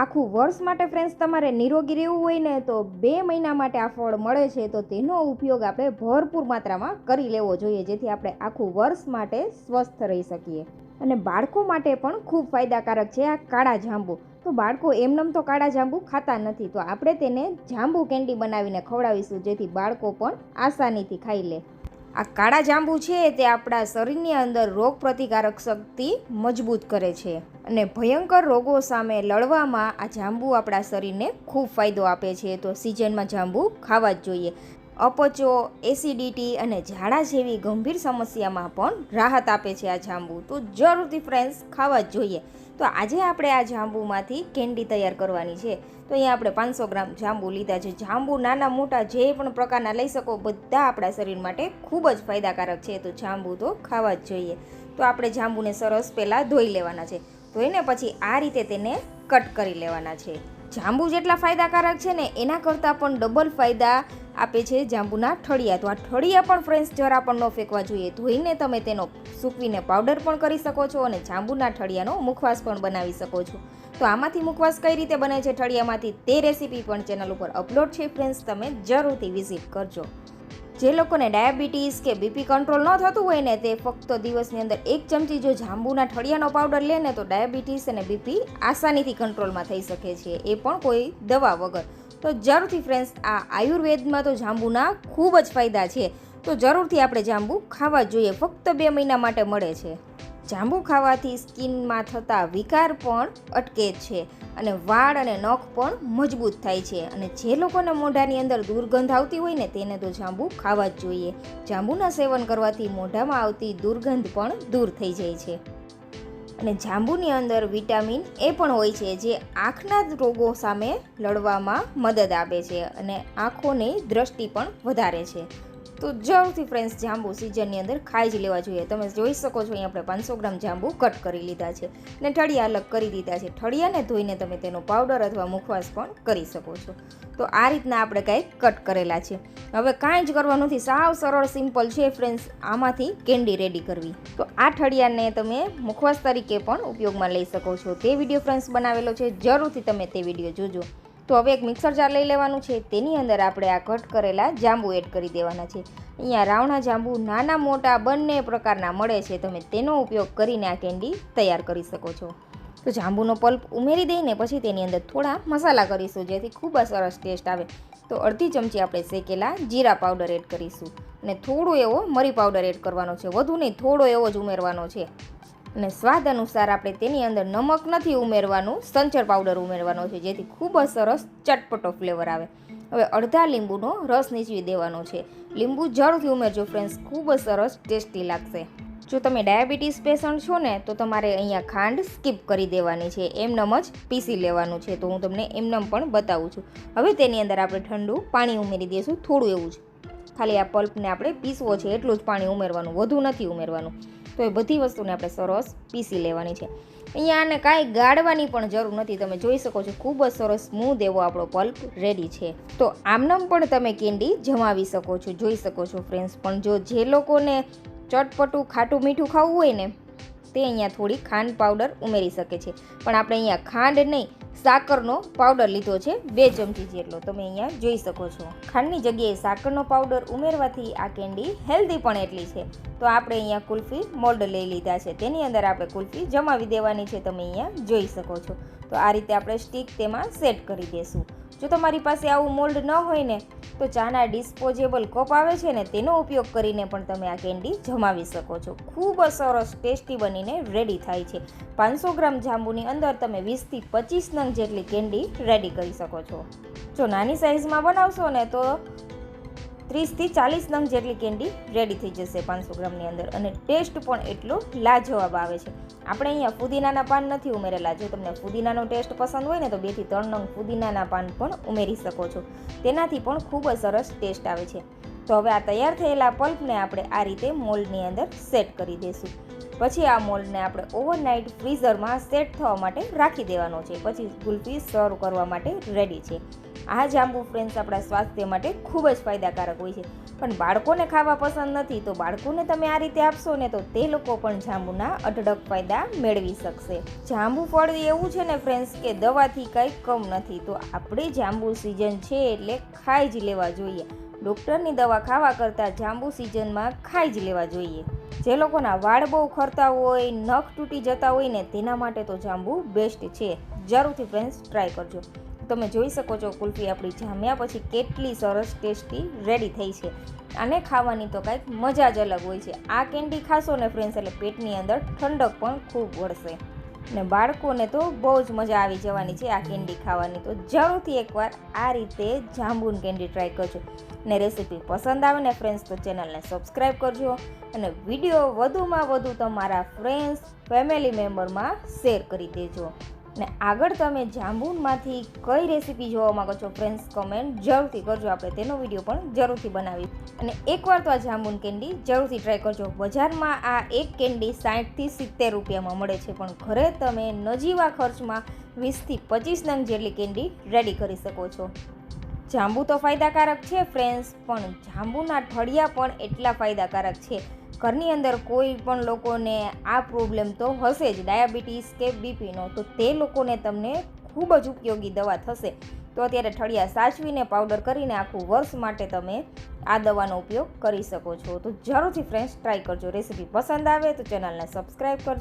આખું વર્ષ માટે ફ્રેન્ડ્સ તમારે નિરોગી રહેવું હોય ને તો બે મહિના માટે આ ફળ મળે છે, તો તેનો ઉપયોગ આપણે ભરપૂર માત્રામાં કરી લેવો જોઈએ, જેથી આપણે આખું વર્ષ માટે સ્વસ્થ રહી શકીએ. અને બાળકો માટે પણ ખૂબ ફાયદાકારક છે આ કાળા જાંબુ. તો બાળકો એમનેમ તો કાળા જાંબુ ખાતા નથી, તો આપણે તેને જાંબુ કેન્ડી બનાવીને ખવડાવીશું, જેથી બાળકો પણ આસાનીથી ખાઈ લે. આ કાળા જાંબુ છે તે આપણા શરીરની અંદર રોગ પ્રતિકારક શક્તિ મજબૂત કરે છે. અને ભયંકર રોગો સામે લડવામાં આ જાંબુ આપણા શરીરને ખૂબ ફાયદો આપે છે. તો સિઝનમાં જાંબુ ખાવા જ જોઈએ. અપચો, એસિડિટી અને ઝાડા જેવી ગંભીર સમસ્યામાં પણ રાહત આપે છે આ જાંબુ. તો જરૂરથી ફ્રેન્ડ્સ ખાવા જ જોઈએ. તો આજે આપણે આ જાંબુમાંથી કેન્ડી તૈયાર કરવાની છે. તો અહીંયા આપણે પાંચસો ગ્રામ જાંબુ લીધા છે. જાંબુ નાના મોટા જે પણ પ્રકારના લઈ શકો, બધા આપણા શરીર માટે ખૂબ જ ફાયદાકારક છે. તો જાંબુ તો ખાવા જ જોઈએ. તો આપણે જાંબુને સરસ પહેલાં ધોઈ લેવાના છે. ધોઈને પછી આ રીતે તેને કટ કરી લેવાના છે. જાંબુ જેટલા ફાયદાકારક છે ને, એના કરતાં પણ ડબલ ફાયદા આપે છે જાંબુના ઠળિયા. તો આ ઠળિયા પણ ફ્રેન્ડ્સ જરા પણ ન ફેંકવા જોઈએ. ધોઈને તમે તેનો સૂકવીને પાવડર પણ કરી શકો છો અને જાંબુના ઠળિયાનો મુખવાસ પણ બનાવી શકો છો. તો આમાંથી મુખવાસ કઈ રીતે બને છે ઠળિયામાંથી તે રેસીપી પણ ચેનલ ઉપર અપલોડ છે ફ્રેન્ડ્સ તમે જરૂરથી વિઝિટ કરજો. જે લોકોને ડાયાબિટીસ કે બીપી કંટ્રોલ ન થતું હોય ને તે ફક્ત દિવસની અંદર એક ચમચી જો જાંબુના ઠળિયાનો પાવડર લે ને તો ડાયાબિટીસ અને બીપી આસાનીથી કંટ્રોલમાં થઈ શકે છે, એ પણ કોઈ દવા વગર. તો જરૂરથી ફ્રેન્ડ્સ આ આયુર્વેદમાં તો જાંબુના ખૂબ જ ફાયદા છે. તો જરૂરથી આપણે જાંબુ ખાવા જોઈએ, ફક્ત બે મહિના માટે મળે છે. જાંબુ ખાવાથી સ્કિનમાં થતા વિકાર પણ અટકે છે અને વાળ અને નખ પણ મજબૂત થાય છે. અને જે લોકોને મોઢાની અંદર દુર્ગંધ આવતી હોય ને તેને તો જાંબુ ખાવા જ જોઈએ. જાંબુના સેવન કરવાથી મોઢામાં આવતી દુર્ગંધ પણ દૂર થઈ જાય છે. અને જાંબુની અંદર વિટામિન એ પણ હોય છે જે આંખના રોગો સામે લડવામાં મદદ આપે છે અને આંખોની દ્રષ્ટિ પણ વધારે છે. તો જરૂરથી ફ્રેન્ડ્સ જાંબુ સિઝનની અંદર ખાઈ જ લેવા જોઈએ. તમે જોઈ શકો છો, અહીં આપણે પાંચસો ગ્રામ જાંબુ કટ કરી લીધા છે ને ઠળિયા અલગ કરી દીધા છે. ઠળિયાને ધોઈને તમે તેનો પાવડર અથવા મુખવાસ પણ કરી શકો છો. તો આ રીતના આપણે કાંઈક કટ કરેલા છે. હવે કાંઈ જ કરવાનું નથી, સાવ સરળ સિમ્પલ છે ફ્રેન્ડ્સ આમાંથી કેન્ડી રેડી કરવી. તો આ ઠળિયાને તમે મુખવાસ તરીકે પણ ઉપયોગમાં લઈ શકો છો. તે વીડિયો ફ્રેન્ડ્સ બનાવેલો છે, જરૂરથી તમે તે વીડિયો જોજો. તો હવે એક મિક્સર જાર લઈ લેવાનું છે. તેની અંદર આપણે આ કટ કરેલા જાંબુ એડ કરી દેવાના છે. અહીંયા રાવણા જાંબુ નાના મોટા બંને પ્રકારના મળે છે. તમે તેનો ઉપયોગ કરીને આ કેન્ડી તૈયાર કરી શકો છો. તો જાંબુનો પલ્પ ઉમેરી દઈને પછી તેની અંદર થોડા મસાલા કરીશું, જેથી ખૂબ જ સરસ ટેસ્ટ આવે. તો અડધી ચમચી આપણે શેકેલા જીરા પાવડર એડ કરીશું. અને થોડો એવો મરી પાવડર એડ કરવાનો છે. વધુ નહીં, થોડો એવો જ ઉમેરવાનો છે. અને સ્વાદ અનુસાર આપણે તેની અંદર નમક નથી ઉમેરવાનું, સંચર પાવડર ઉમેરવાનો છે, જેથી ખૂબ જ સરસ ચટપટો ફ્લેવર આવે. હવે અડધા લીંબુનો રસ નીચવી દેવાનો છે. લીંબુ જરૂરથી ઉમેરજો ફ્રેન્ડ્સ ખૂબ જ સરસ ટેસ્ટી લાગશે. જો તમે ડાયાબિટીસ પેશન્ટ છો ને, તો તમારે અહીંયા ખાંડ સ્કીપ કરી દેવાની છે. એમનમ જ પીસી લેવાનું છે. તો હું તમને એમનમ પણ બતાવું છું. હવે તેની અંદર આપણે ઠંડુ પાણી ઉમેરી દઈશું, થોડું એવું જ. ખાલી આ પલ્પને આપણે પીસવો છે, એટલું જ પાણી ઉમેરવાનું, વધુ નથી ઉમેરવાનું. તો એ બધી વસ્તુને આપણે સરસ પીસી લેવાની છે. અહીંયા આને કાંઈ ગાળવાની પણ જરૂર નથી. તમે જોઈ શકો છો, ખૂબ જ સરસ સ્મૂધ એવો આપણો પલ્પ રેડી છે. તો આમનામ પણ તમે કેન્ડી જમાવી શકો છો, જોઈ શકો છો ફ્રેન્ડ્સ. પણ જો જે લોકોને ચટપટું ખાટું મીઠું ખાવું હોય ને, તે અહીંયા થોડી ખાંડ પાવડર ઉમેરી શકે છે. પણ આપણે અહીંયા ખાંડ નહીં સાકરનો પાવડર લીધો છે, બે ચમચી જેટલો. તમે અહીંયા જોઈ શકો છો. ખાંડની જગ્યાએ સાકરનો પાવડર ઉમેરવાથી આ કેન્ડી હેલ્ધી પણ એટલી છે. તો આપણે અહીંયા કુલ્ફી મોલ્ડ લઈ લીધા છે. તેની અંદર આપણે કુલ્ફી જમાવી દેવાની છે. તમે અહીંયા જોઈ શકો છો. તો આ રીતે આપણે સ્ટીક તેમાં સેટ કરી દઈશું જો તમારી પાસે આવું મોલ્ડ ન હોય ને, તો ચાના ડિસ્પોઝેબલ કપ આવે છે ને, તેનો ઉપયોગ કરીને પણ તમે આ કેન્ડી જમાવી શકો છો. ખૂબ જ સરસ ટેસ્ટી બનીને રેડી થાય છે. પાંચસો ગ્રામ જાંબુની અંદર તમે વીસથી પચીસ નંગ જેટલી કેન્ડી રેડી કરી શકો છો. જો નાની સાઇઝમાં બનાવશો ને, તો ત્રીસથી ચાલીસ નંગ જેટલી કેન્ડી રેડી થઈ જશે પાંચસો ગ્રામની અંદર. અને ટેસ્ટ પણ એટલો લાજવાબ આવે છે. આપણે અહીંયા ફુદીનાના પાન નથી ઉમેરેલા. જો તમને ફુદીનાનો ટેસ્ટ પસંદ હોય ને તો બેથી ત્રણ નંગ ફુદીનાના પાન પણ ઉમેરી શકો છો. તેનાથી પણ ખૂબ જ સરસ ટેસ્ટ આવે છે. તો હવે આ તૈયાર થયેલા પલ્પને આપણે આ રીતે મોલ્ડની અંદર સેટ કરી દઈશું. પછી આ મોલ્ડને આપણે ઓવરનાઇટ ફ્રીઝરમાં સેટ થવા માટે રાખી દેવાનો છે. પછી ગુલ્ફી સર્વ કરવા માટે રેડી છે. આ જાંબુ ફ્રેન્ડ્સ આપણા સ્વાસ્થ્ય માટે ખૂબ જ ફાયદાકારક હોય છે. પણ બાળકોને ખાવા પસંદ નથી, તો બાળકોને તમે આ રીતે આપશો ને તો તે લોકો પણ જાંબુના અઢળક ફાયદા મેળવી શકશે. જાંબુ ફળ એવું છે ને ફ્રેન્ડ્સ કે દવાથી કંઈ કમ નથી, તો આપણે જાંબુ સિઝન છે એટલે ખાઈ જ લેવા જોઈએ. ડૉક્ટરની દવા ખાવા કરતાં જાંબુ સિઝનમાં ખાઈ જ લેવા જોઈએ. જે લોકોના વાળ બહુ ખરતા હોય, નખ તૂટી જતા હોય ને તેના માટે તો જાંબુ બેસ્ટ છે. જરૂરથી ફ્રેન્ડ્સ ટ્રાય કરજો. તમે જોઈ શકો છો કુલ્ફી આપણી જામ્યા પછી કેટલી સરસ ટેસ્ટી રેડી થઈ છે. આને ખાવાની તો કાંઈક મજા જ અલગ હોય છે. આ કેન્ડી ખાશો ને ફ્રેન્ડ્સ એટલે પેટની અંદર ઠંડક પણ ખૂબ વળશે. ને બાળકોને તો બહુ જ મજા આવી જવાની છે આ કેન્ડી ખાવાની. તો જરૂરથી એકવાર આ રીતે જાંબુન કેન્ડી ટ્રાય કરજો. ને રેસીપી પસંદ આવે ને ફ્રેન્ડ્સ તો ચેનલને સબસ્ક્રાઈબ કરજો. અને વીડિયો વધુમાં વધુ તમારા ફ્રેન્ડ્સ ફેમિલી મેમ્બરમાં શેર કરી દેજો. ને આગળ તમે જાંબુનમાંથી કઈ રેસીપી જોવા માંગો છો ફ્રેન્ડ્સ કમેન્ટ જરૂરથી કરજો. આપણે તેનો વીડિયો પણ જરૂરથી બનાવી અને એકવાર તો આ જાંબુન કેન્ડી જરૂરથી ટ્રાય કરજો. બજારમાં આ એક કેન્ડી સાઠથી સિત્તેર રૂપિયામાં મળે છે. પણ ઘરે તમે નજીવા ખર્ચમાં વીસથી પચીસ નંગ જેટલી કેન્ડી રેડી કરી શકો છો. જાંબુ તો ફાયદાકારક છે ફ્રેન્ડ્સ પણ જાંબુના ઠળિયા પણ એટલા ફાયદાકારક છે. ઘરની અંદર કોઈ પણ લોકોને આ પ્રોબ્લેમ તો હશે જ ડાયાબિટીસ કે બીપીનો તો તે લોકોને તમને ખૂબ જ ઉપયોગી દવા થશે. તો અત્યારે ઠળિયા સાચવીને પાવડર કરીને આખું વર્ષ માટે તમે આ દવાનો ઉપયોગ કરી શકો છો. તો જરૂરથી ફ્રેન્ડ્સ ટ્રાય કરજો. રેસીપી પસંદ આવે તો ચેનલને સબસ્ક્રાઈબ કરજો.